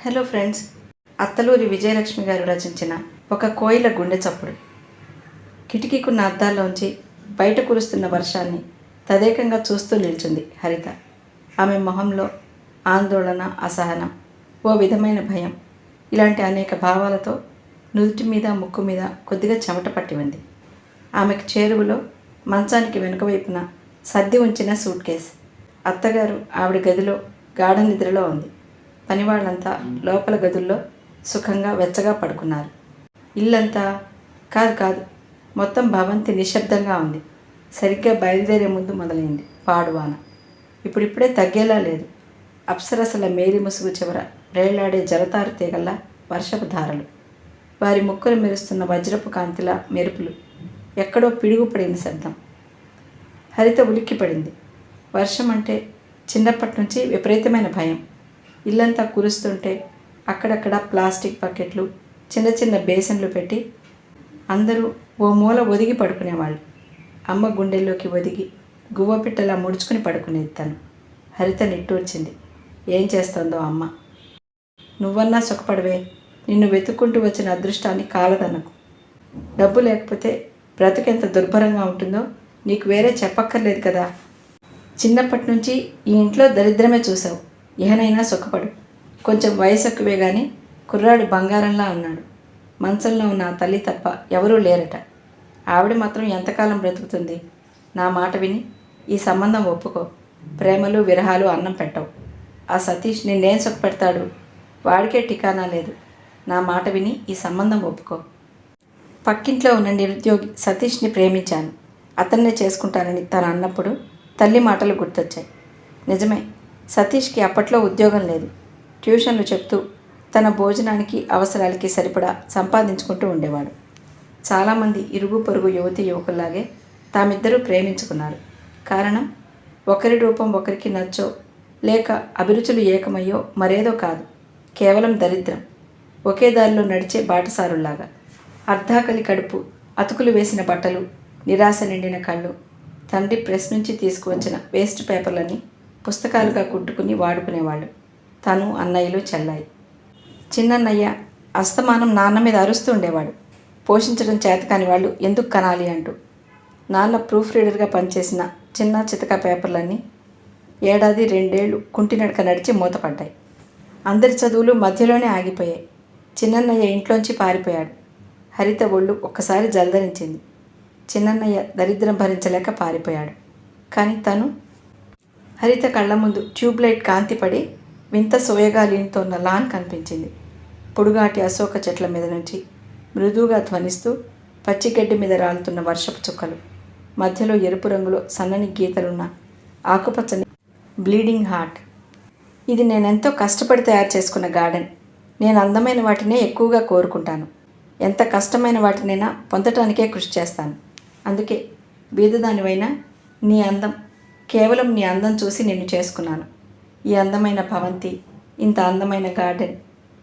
Hello friends Attaluri Vijayalakshmi గారు రచించిన ఒక కోయిల గుండె చప్పుడు. కిటికీకున్న అద్దాల్లోంచి బయట కురుస్తున్న వర్షాన్ని తదేకంగా చూస్తూ నిల్చుంది హరిత. ఆమె మొహంలో ఆందోళన అసహనం ఓ విధమైన భయం. ఇలాంటి అనేక భావాలతో నుదుటి మీద ముక్కు మీద కొద్దిగా చెమట పట్టి ఉంది. ఆమెకు చేరువలో మంచానికి వెనుక వైపున సర్ది ఉంచిన సూట్ కేస్. అత్తగారు ఆవిడ గదిలో గాఢ నిద్రలో ఉంది. పనివాళ్ళంతా లోపల గదుల్లో సుఖంగా వెచ్చగా పడుకున్నారు. ఇల్లంతా కాదు కాదు మొత్తం భవంతి నిశ్శబ్దంగా ఉంది. సరిగ్గా బయలుదేరే ముందు మొదలైంది పాడువాన ఇప్పుడిప్పుడే తగ్గేలా లేదు. అప్సరసల మేలి ముసుగు చివర రేళ్ళాడే జలతారు తీగల్లా వర్షపు ధారలు. వారి ముక్కులు మెరుస్తున్న వజ్రపు కాంతిలా మెరుపులు. ఎక్కడో పిడుగుపడిన శబ్దం. హరిత ఉలిక్కిపడింది. వర్షం అంటే చిన్నప్పటి నుంచి విపరీతమైన భయం. ఇల్లంతా కురుస్తుంటే అక్కడక్కడ ప్లాస్టిక్ బకెట్లు చిన్న చిన్న బేసన్లు పెట్టి అందరూ ఓ మూల ఒదిగి పడుకునేవాళ్ళు. అమ్మ గుండెల్లోకి ఒదిగి గువ్వపిట్టలా ముడుచుకుని పడుకునేది తను. హరిత నిట్టూర్చింది. ఏం చేస్తోందో అమ్మ? నువ్వన్నా సుఖపడవే. నిన్ను వెతుక్కుంటూ వచ్చిన అదృష్టాన్ని కాలదనకు. డబ్బు లేకపోతే బ్రతుకెంత దుర్భరంగా ఉంటుందో నీకు వేరే చెప్పక్కర్లేదు కదా. చిన్నప్పటి నుంచి ఈ ఇంట్లో దరిద్రమే చూసావు ఇహనైనా సుఖపడు. కొంచెం వయసు ఎక్కువే కానీ కుర్రాడు బంగారంలా ఉన్నాడు. మంచంలో ఉన్న తల్లి తప్ప ఎవరూ లేరట. ఆవిడ మాత్రం ఎంతకాలం బ్రతుకుతుంది? నా మాట విని ఈ సంబంధం ఒప్పుకో. ప్రేమలు విరహాలు అన్నం పెట్టవు. ఆ సతీష్ నిన్నేం సుఖపెడతాడు? వాడికే ఠికానా లేదు. నా మాట విని ఈ సంబంధం ఒప్పుకో. పక్కింట్లో ఉన్న నిరుద్యోగి సతీష్ని ప్రేమించాను. అతన్నే చేసుకుంటానని తను అన్నప్పుడు తల్లి మాటలు గుర్తొచ్చాయి. నిజమే సతీష్కి అప్పట్లో ఉద్యోగం లేదు. ట్యూషన్లు చెప్తూ తన భోజనానికి అవసరాలకి సరిపడా సంపాదించుకుంటూ ఉండేవాడు. చాలామంది ఇరుగు పొరుగు యువతి యువకుల్లాగే తామిద్దరూ ప్రేమించుకున్నారు. కారణం? ఒకరి రూపం ఒకరికి నచ్చో లేక అభిరుచులు ఏకమయ్యో మరేదో కాదు. కేవలం దరిద్రం. ఒకే దారిలో నడిచే బాటసారుల్లాగా. అర్ధాకలి కడుపు అతుకులు వేసిన బట్టలు నిరాశ నిండిన కళ్ళు తండ్రి ప్రెస్ నుంచి తీసుకువచ్చిన వేస్ట్ పేపర్లని పుస్తకాలుగా కుట్టుకుని వాడుకునేవాళ్ళు. తను అన్నయ్యలు చెల్లాయి. చిన్నన్నయ్య అస్తమానం నాన్న మీద అరుస్తూ ఉండేవాడు. పోషించడం చేతకాని వాళ్ళు ఎందుకు కనాలి అంటూ. నాన్న ప్రూఫ్ రీడర్గా పనిచేసిన చిన్న చితక పేపర్లన్నీ ఏడాది రెండేళ్ళు కుంటినడక నడిచి మూతపడ్డాయి. అందరి చదువులు మధ్యలోనే ఆగిపోయాయి. చిన్నన్నయ్య ఇంట్లోంచి పారిపోయాడు. హరిత ఒళ్ళు ఒక్కసారి జలధరించింది చిన్నన్నయ్య దరిద్రం భరించలేక పారిపోయాడు. కానీ తను హరిత కళ్ళ ముందు ట్యూబ్లైట్ కాంతిపడి వింత సోయగాలితో లాన్ కనిపించింది. పొడుగాటి అశోక చెట్ల మీద నుంచి మృదువుగా ధ్వనిస్తూ పచ్చిగడ్డి మీద రాలుతున్న వర్షపు చుక్కలు మధ్యలో ఎరుపు రంగులో సన్నని గీతలున్న ఆకుపచ్చని బ్లీడింగ్ హార్ట్. ఇది నేనెంతో కష్టపడి తయారు చేసుకున్న గార్డెన్. నేను అందమైన వాటినే ఎక్కువగా కోరుకుంటాను. ఎంత కష్టమైన వాటినైనా పొందటానికే కృషి చేస్తాను. అందుకే బీదదానివైనా నీ అందం కేవలం నీ అందం చూసి నిన్ను చేసుకున్నాను. ఈ అందమైన భవంతి ఇంత అందమైన గార్డెన్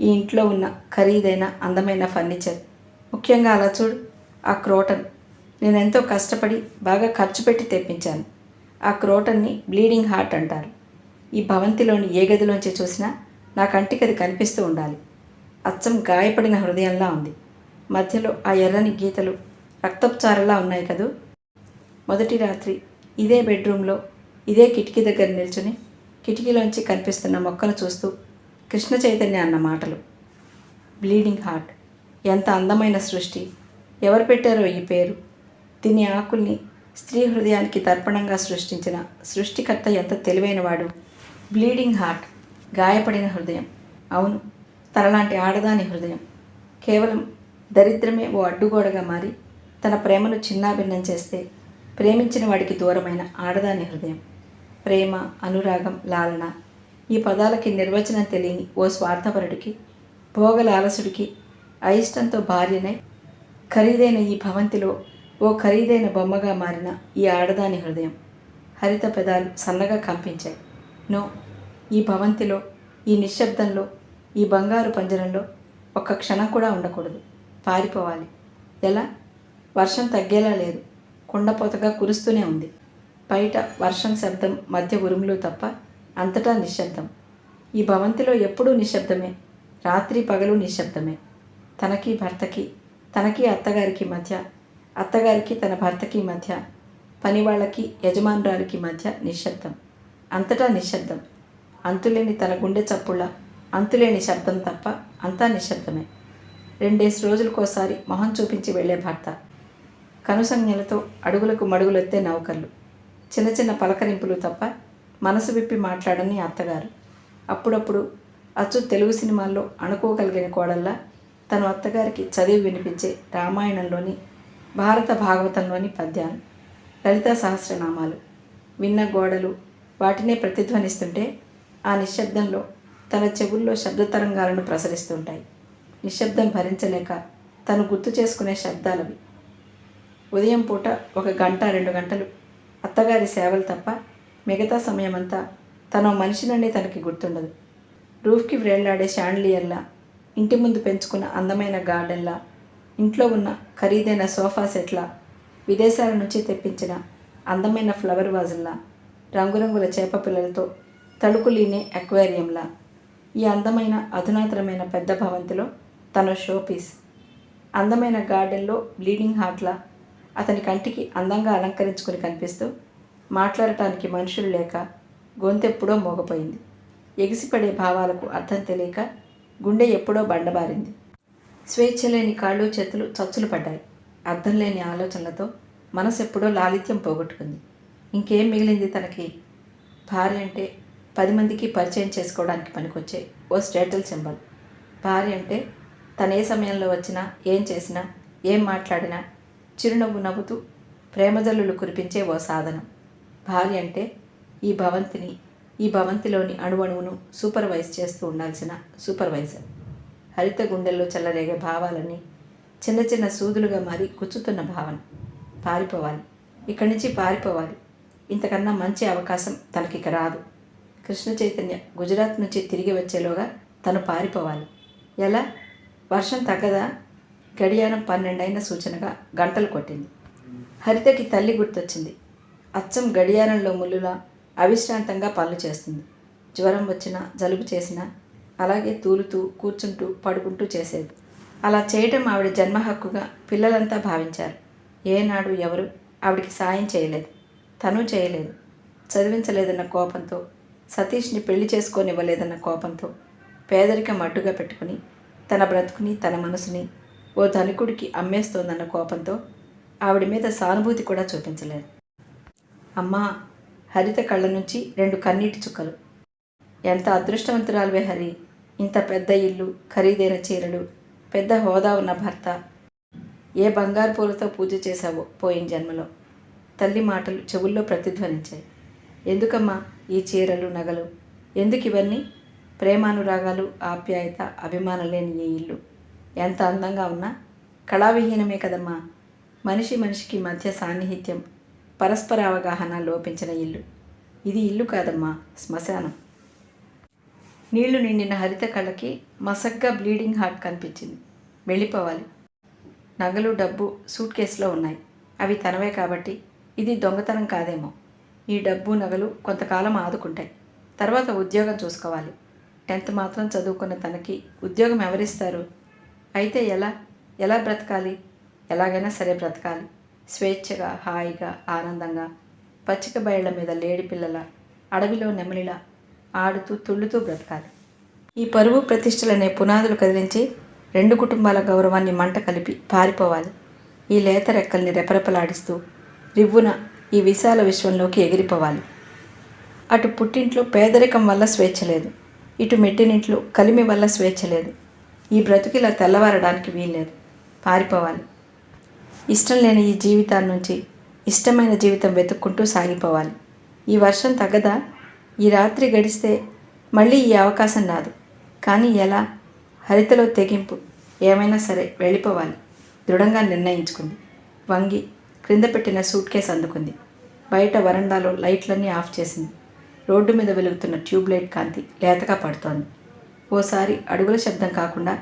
ఈ ఇంట్లో ఉన్న ఖరీదైన అందమైన ఫర్నిచర్. ముఖ్యంగా అలా చూడు ఆ క్రోటన్. నేను ఎంతో కష్టపడి బాగా ఖర్చు పెట్టి తెప్పించాను. ఆ క్రోటన్ని బ్లీడింగ్ హార్ట్ అంటారు. ఈ భవంతిలోని ఏ గదిలోంచి చూసినా నా కంటికి అది కనిపిస్తూ ఉండాలి. అచ్చం గాయపడిన హృదయంలా ఉంది. మధ్యలో ఆ ఎర్రని గీతలు రక్తపుచారలా ఉన్నాయి కదూ? మొదటి రాత్రి ఇదే బెడ్రూమ్లో ఇదే కిటికీ దగ్గర నిల్చుని కిటికీలోంచి కనిపిస్తున్న మొక్కను చూస్తూ కృష్ణ చైతన్య అన్న మాటలు. Bleeding heart. ఎంత అందమైన సృష్టి. ఎవరు పెట్టారో ఈ పేరు. దీని ఆకుల్ని స్త్రీ హృదయానికి తర్పణంగా సృష్టించిన సృష్టికర్త ఎంత తెలివైనవాడు. Bleeding heart. గాయపడిన హృదయం. అవును తనలాంటి ఆడదాని హృదయం. కేవలం దరిద్రమే ఓ అడ్డుగోడగా మారి తన ప్రేమను చిన్నాభిన్నం చేస్తే ప్రేమించిన వాడికి దూరమైన ఆడదాని హృదయం. ప్రేమ అనురాగం లాలన. ఈ పదాలకి నిర్వచనం తెలియని ఓ స్వార్థపరుడికి భోగలాలసుడికి అయిష్టంతో భార్యనై ఖరీదైన ఈ భవంతిలో ఓ ఖరీదైన బొమ్మగా మారిన ఈ ఆడదాని హృదయం. హరిత పెదాలు సన్నగా కంపించాయి. నో ఈ భవంతిలో ఈ నిశ్శబ్దంలో ఈ బంగారు పంజరంలో ఒక్క క్షణం కూడా ఉండకూడదు. పారిపోవాలి. ఎలా? వర్షం తగ్గేలా లేదు. కుండపోతగా కురుస్తూనే ఉంది. బయట వర్షం శబ్దం మధ్య ఉరుములు తప్ప అంతటా నిశ్శబ్దం. ఈ భవంతిలో ఎప్పుడూ నిశ్శబ్దమే. రాత్రి పగలు నిశ్శబ్దమే. తనకి భర్తకి తనకి అత్తగారికి మధ్య అత్తగారికి తన భర్తకి మధ్య పనివాళ్ళకి యజమానురాలికి మధ్య నిశ్శబ్దం. అంతటా నిశ్శబ్దం. అంతులేని తన గుండె చప్పుళ్ళ అంతులేని శబ్దం తప్ప అంతా నిశ్శబ్దమే. రెండేసి రోజులకోసారి మొహం చూపించి వెళ్ళే భర్త. కనుసంజ్ఞలతో అడుగులకు మడుగులెత్తే నౌకర్లు. చిన్న చిన్న పలకరింపులు తప్ప మనసు విప్పి మాట్లాడని అత్తగారు. అప్పుడప్పుడు అచ్చు తెలుగు సినిమాల్లో అనుకోగలిగిన కోడల్లా తను అత్తగారికి చదివి వినిపించే రామాయణంలోని భారత భాగవతంలోని పద్యాలు లలిత సహస్రనామాలు విన్న గోడలు వాటినే ప్రతిధ్వనిస్తుంటే ఆ నిశ్శబ్దంలో తన చెవుల్లో శబ్ద తరంగాలను ప్రసరిస్తుంటాయి. నిశ్శబ్దం భరించలేక తను గుర్తు చేసుకునే శబ్దాలవి ఉదయం పూట ఒక గంట రెండు గంటలు అత్తగారి సేవలు తప్ప మిగతా సమయమంతా తన మనిషినని తనకి గుర్తుండదు. రూఫ్కి వ్రేళ్ళాడే షాండ్లియర్లా ఇంటి ముందు పెంచుకున్న అందమైన గార్డెన్లా ఇంట్లో ఉన్న ఖరీదైన సోఫా సెట్లా విదేశాల నుంచి తెప్పించిన అందమైన ఫ్లవర్ వాజుల్లా రంగురంగుల చేప పిల్లలతో తళుకులీనే అక్వేరియంలా ఈ అందమైన అధునాతనమైన పెద్ద భవంతిలో తన షోపీస్ అందమైన గార్డెన్లో బ్లీడింగ్ హార్ట్లా అతని కంటికి అందంగా అలంకరించుకుని కనిపిస్తూ మాట్లాడటానికి మనుషులు లేక గొంతెప్పుడో మోగపోయింది. ఎగిసిపడే భావాలకు అర్థం తెలియక గుండె ఎప్పుడో బండబారింది. స్వేచ్ఛ లేని కాళ్ళు చేతులు చచ్చులు పడ్డాయి. అర్థం లేని ఆలోచనలతో మనసు ఎప్పుడో లాలిత్యం పోగొట్టుకుంది. ఇంకేం మిగిలింది తనకి? భార్య అంటే పది మందికి పరిచయం చేసుకోవడానికి పనికొచ్చే ఓ స్టేటల్ సింబల్. భార్య అంటే తను ఏ సమయంలో వచ్చినా ఏం చేసినా ఏం మాట్లాడినా చిరునవ్వు నవ్వుతూ ప్రేమజల్లులు కురిపించే ఓ సాధనం. భార్య అంటే ఈ భవంతిని ఈ భవంతిలోని అణువణువును సూపర్వైజ్ చేస్తూ ఉండాల్సిన సూపర్వైజర్ హరిత గుండెల్లో చల్లరేగే భావాలన్నీ చిన్న చిన్న సూదులుగా మారి గుచ్చుతున్న భావన. పారిపోవాలి. ఇక్కడి నుంచి పారిపోవాలి. ఇంతకన్నా మంచి అవకాశం తనకిక రాదు. కృష్ణ చైతన్య గుజరాత్ నుంచి తిరిగి వచ్చేలోగా తను పారిపోవాలి. ఎలా? వర్షం తగ్గదా? గడియారం పన్నెండైన సూచనగా గంటలు కొట్టింది. హరితకి తల్లి గుర్తొచ్చింది. అచ్చం గడియారంలో ముల్లులా అవిశ్రాంతంగా పనులు చేస్తుంది. జ్వరం వచ్చినా జలుబు చేసినా అలాగే తూలుతూ కూర్చుంటూ పడుకుంటూ చేసేది. అలా చేయటం ఆవిడ జన్మ హక్కుగా పిల్లలంతా భావించారు. ఏనాడు ఎవరు ఆవిడికి సాయం చేయలేదు. తను చేయలేదు. చదివించలేదన్న కోపంతో సతీష్ని పెళ్ళి చేసుకోనివ్వలేదన్న కోపంతో పేదరికం అడ్డుగా పెట్టుకుని తన బ్రతుకుని తన మనసుని ఓ ధనికుడికి అమ్మేస్తోందన్న కోపంతో ఆవిడ మీద సానుభూతి కూడా చూపించలేదు. అమ్మా హరిత కళ్ళ నుంచి రెండు కన్నీటి చుక్కలు. ఎంత అదృష్టవంతురాలువే హరి. ఇంత పెద్ద ఇల్లు ఖరీదైన చీరలు పెద్ద హోదా ఉన్న భర్త. ఏ బంగారు పూలతో పూజ చేశావో పోయిన జన్మలో. తల్లి మాటలు చెవుల్లో ప్రతిధ్వనించాయి. ఎందుకమ్మా ఈ చీరలు నగలు? ఎందుకు ఇవన్నీ ప్రేమానురాగాలు ఆప్యాయత అభిమానం లేని ఈ ఇల్లు. ఎంత అందంగా ఉన్నా? కళావిహీనమే కదమ్మా. మనిషి మనిషికి మధ్య సాన్నిహిత్యం పరస్పర అవగాహన లోపించిన ఇల్లు. ఇది ఇల్లు కాదమ్మా శ్మశానం. నీళ్ళు నిండిన హరిత కళ్ళకి మసగ్గా బ్లీడింగ్ హార్ట్ కనిపించింది. వెళ్ళిపోవాలి. నగలు డబ్బు సూట్ కేసులో ఉన్నాయి. అవి తనవే కాబట్టి ఇది దొంగతనం కాదేమో. ఈ డబ్బు నగలు కొంతకాలం ఆదుకుంటాయి. తర్వాత ఉద్యోగం చూసుకోవాలి. టెన్త్ మాత్రం చదువుకున్న తనకి ఉద్యోగం ఎవరిస్తారు? అయితే ఎలా? ఎలా బ్రతకాలి? ఎలాగైనా సరే బ్రతకాలి. స్వేచ్ఛగా హాయిగా ఆనందంగా పచ్చిక బయళ్ళ మీద లేడి పిల్లల అడవిలో నెమలిలా ఆడుతూ తుళ్ళుతూ బ్రతకాలి. ఈ పరువు ప్రతిష్టలనే పునాదులు కదిలించి రెండు కుటుంబాల గౌరవాన్ని మంట కలిపి పారిపోవాలి. ఈ లేత రెక్కల్ని రెపరెపలాడిస్తూ రివ్వున ఈ విశాల విశ్వంలోకి ఎగిరిపోవాలి. అటు పుట్టింట్లో పేదరికం వల్ల స్వేచ్ఛ లేదు. ఇటు మెట్టినింట్లో కలిమి వల్ల స్వేచ్ఛ లేదు. ఈ బ్రతుకిలా తెల్లవారడానికి వీల్లేదు. పారిపోవాలి. ఇష్టం లేని ఈ జీవితాల నుంచి ఇష్టమైన జీవితం వెతుక్కుంటూ సాగిపోవాలి. ఈ వర్షం తగ్గదా? ఈ రాత్రి గడిస్తే మళ్ళీ ఈ అవకాశం రాదు. కానీ ఎలా? హరితలో తెగింపు. ఏమైనా సరే వెళ్ళిపోవాలి. దృఢంగా నిర్ణయించుకుంది. వంగి క్రింద పెట్టిన సూట్ కేసు అందుకుంది. బయట వరండాలో లైట్లన్నీ ఆఫ్ చేసింది. రోడ్డు మీద వెలుగుతున్న ట్యూబ్లైట్ కాంతి లేతగా పడుతోంది. ఓసారి అడుగుల శబ్దం కాకుండా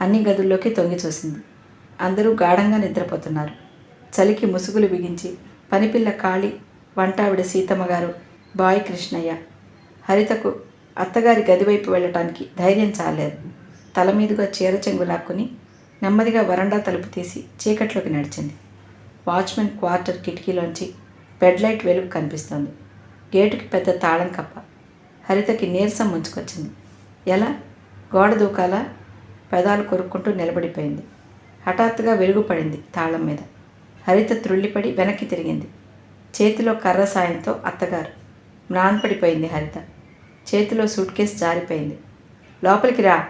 అన్ని గదుల్లోకి తొంగి చూసింది. అందరూ గాఢంగా నిద్రపోతున్నారు. చలికి ముసుగులు బిగించి పనిపిల్ల కాళి వంటావిడ సీతమ్మ గారు బాయ్ కృష్ణయ్య. హరితకు అత్తగారి గదివైపు వెళ్ళటానికి ధైర్యం చాలేదు తల మీదుగా చీర చెంగు లాక్కుని నెమ్మదిగా వరండా తలుపు తీసి చీకట్లోకి నడిచింది. వాచ్మెన్ క్వార్టర్ కిటికీలోంచి బెడ్ లైట్ వెలుగు కనిపిస్తోంది. గేటుకి పెద్ద తాళం కప్ప. హరితకి నీరసం ముంచుకొచ్చింది. ఎలా? గోడ దూకాల పెదాలు కొరుక్కుంటూ నిలబడిపోయింది. హఠాత్తుగా వెలుగు పడింది తాళం మీద. హరిత త్రుళ్ళిపడి వెనక్కి తిరిగింది. చేతిలో కర్ర సాయంతో అత్తగారు. మ్రాన్పడిపోయింది హరిత. చేతిలో సూట్ కేసు జారిపోయింది. లోపలికి రా.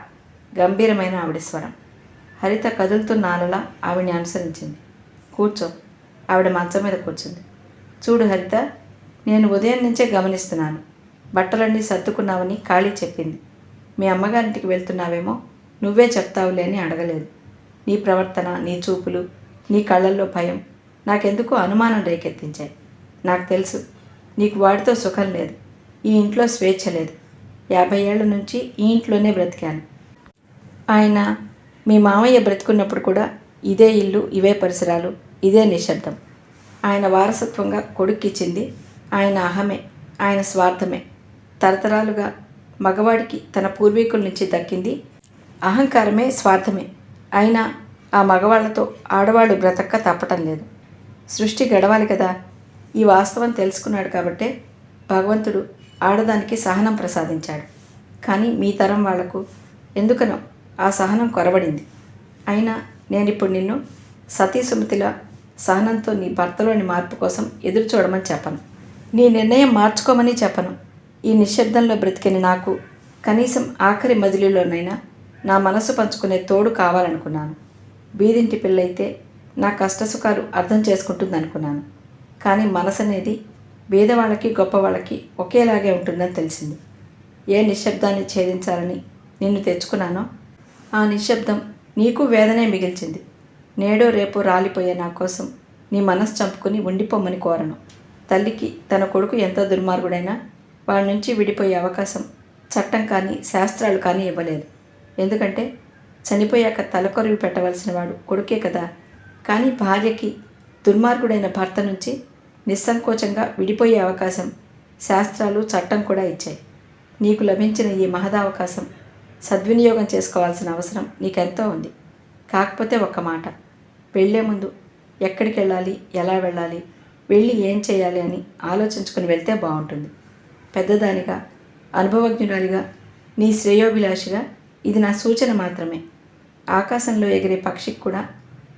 గంభీరమైన ఆవిడ స్వరం. హరిత కదులుతున్న ఆలలా ఆవిడని అనుసరించింది. కూర్చో. ఆవిడ మంచం మీద కూర్చుంది. చూడు హరిత నేను ఉదయం నుంచే గమనిస్తున్నాను. బట్టలన్నీ సర్దుకున్నావని ఖాళీ చెప్పింది. మీ అమ్మగారింటికి వెళ్తున్నావేమో? నువ్వే చెప్తావులే అని అడగలేదు. నీ ప్రవర్తన నీ చూపులు నీ కళ్ళల్లో భయం నాకెందుకో అనుమానం రేకెత్తించాయి. నాకు తెలుసు నీకు వాడితో సుఖం లేదు ఈ ఇంట్లో స్వేచ్ఛ లేదు. యాభై ఏళ్ళ నుంచి ఈ ఇంట్లోనే బ్రతికాను. ఆయన మీ మామయ్య బ్రతుకున్నప్పుడు కూడా ఇదే ఇల్లు ఇవే పరిసరాలు ఇదే నిశ్శబ్దం. ఆయన వారసత్వంగా కొడుక్కిచ్చింది ఆయన అహమే ఆయన స్వార్థమే. తరతరాలుగా మగవాడికి తన పూర్వీకుల నుంచి దక్కింది. అహంకారమే స్వార్థమే. అయినా ఆ మగవాళ్ళతో ఆడవాళ్ళు బ్రతక్క తప్పటం లేదు. సృష్టి గడవాలి కదా. ఈ వాస్తవం తెలుసుకున్నాడు కాబట్టే భగవంతుడు ఆడదానికి సహనం ప్రసాదించాడు. కానీ మీ తరం వాళ్ళకు ఎందుకనో ఆ సహనం కొరబడింది. అయినా నేను ఇప్పుడు నిన్ను సతీ సుమతిలా సహనంతో నీ భర్తలోని మార్పు కోసం ఎదురు చూడమని చెప్పను. నీ నిర్ణయం మార్చుకోమని చెప్పను. ఈ నిశ్శబ్దంలో బ్రతికిన నాకు కనీసం ఆఖరి మజిలీలోనైనా నా మనసు పంచుకునే తోడు కావాలనుకున్నాను. బీదింటి పిల్లయితే నా కష్టసుఖాలు అర్థం చేసుకుంటుంది అనుకున్నాను కానీ మనసు అనేది బీదవాళ్ళకి గొప్పవాళ్ళకి ఒకేలాగే ఉంటుందని తెలిసింది. ఏ నిశ్శబ్దాన్ని ఛేదించాలని నిన్ను తెచ్చుకున్నానో ఆ నిశ్శబ్దం నీకు వేదనే మిగిల్చింది. నేడో రేపు రాలిపోయే నా కోసం నీ మనసు చంపుకుని ఉండిపోమ్మని కోరను. తల్లికి తన కొడుకు ఎంత దుర్మార్గుడైనా వాడి నుంచి విడిపోయే అవకాశం చట్టం కానీ శాస్త్రాలు కానీ ఇవ్వలేదు. ఎందుకంటే చనిపోయాక తలకొరివి పెట్టవలసిన వాడు కొడుకే కదా. కానీ భార్యకి దుర్మార్గుడైన భర్త నుంచి నిస్సంకోచంగా విడిపోయే అవకాశం శాస్త్రాలు చట్టం కూడా ఇచ్చాయి. నీకు లభించిన ఈ మహదావకాశం సద్వినియోగం చేసుకోవాల్సిన అవసరం నీకెంతో ఉంది. కాకపోతే ఒక్క మాట. వెళ్ళే ముందు ఎక్కడికి వెళ్ళాలి ఎలా వెళ్ళాలి వెళ్ళి ఏం చేయాలి అని ఆలోచించుకుని వెళ్తే బాగుంటుంది. పెద్దదానిగా అనుభవజ్ఞురాలిగా నీ శ్రేయోభిలాషిగా ఇది నా సూచన మాత్రమే. ఆకాశంలో ఎగిరే పక్షికి కూడా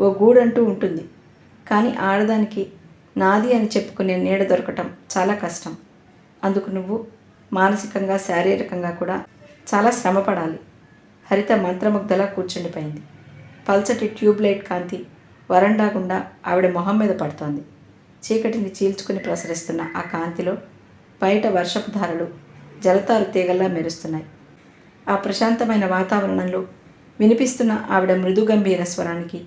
ఓ గూడంటూ ఉంటుంది. కానీ ఆడదానికి నాది అని చెప్పుకునే నీడ దొరకటం చాలా కష్టం. అందుకు నువ్వు మానసికంగా శారీరకంగా కూడా చాలా శ్రమ పడాలి హరిత మంత్రముగ్ధలా కూర్చుండిపోయింది. పల్చటి ట్యూబ్లైట్ కాంతి వరండా గుండా ఆవిడ మొహం మీద పడుతోంది. చీకటిని చీల్చుకుని ప్రసరిస్తున్న ఆ కాంతిలో బయట వర్షపు ధారలు జలతారు తీగల్లా మెరుస్తున్నాయి. ఆ ప్రశాంతమైన వాతావరణంలో వినిపిస్తున్న ఆవిడ మృదుగంభీర స్వరానికి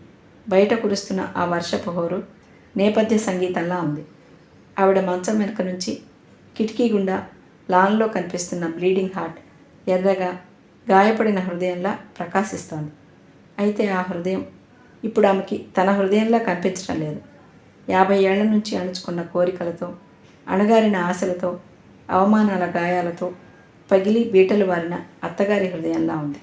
బయట కురుస్తున్న ఆ వర్షపు హోరు నేపథ్య సంగీతంలా ఉంది. ఆవిడ మంచం వెనుక నుంచి కిటికీ గుండా లాన్లో కనిపిస్తున్న బ్లీడింగ్ హార్ట్ ఎర్రగా గాయపడిన హృదయంలా ప్రకాశిస్తోంది. అయితే ఆ హృదయం ఇప్పుడు ఆమెకి తన హృదయంలా కనిపించడం లేదు. యాభై ఏళ్ళ నుంచి అణుచుకున్న కోరికలతో అణగారిన ఆశలతో అవమానాల గాయాలతో పగిలి బీటలు వారిన అత్తగారి హృదయంలా ఉంది.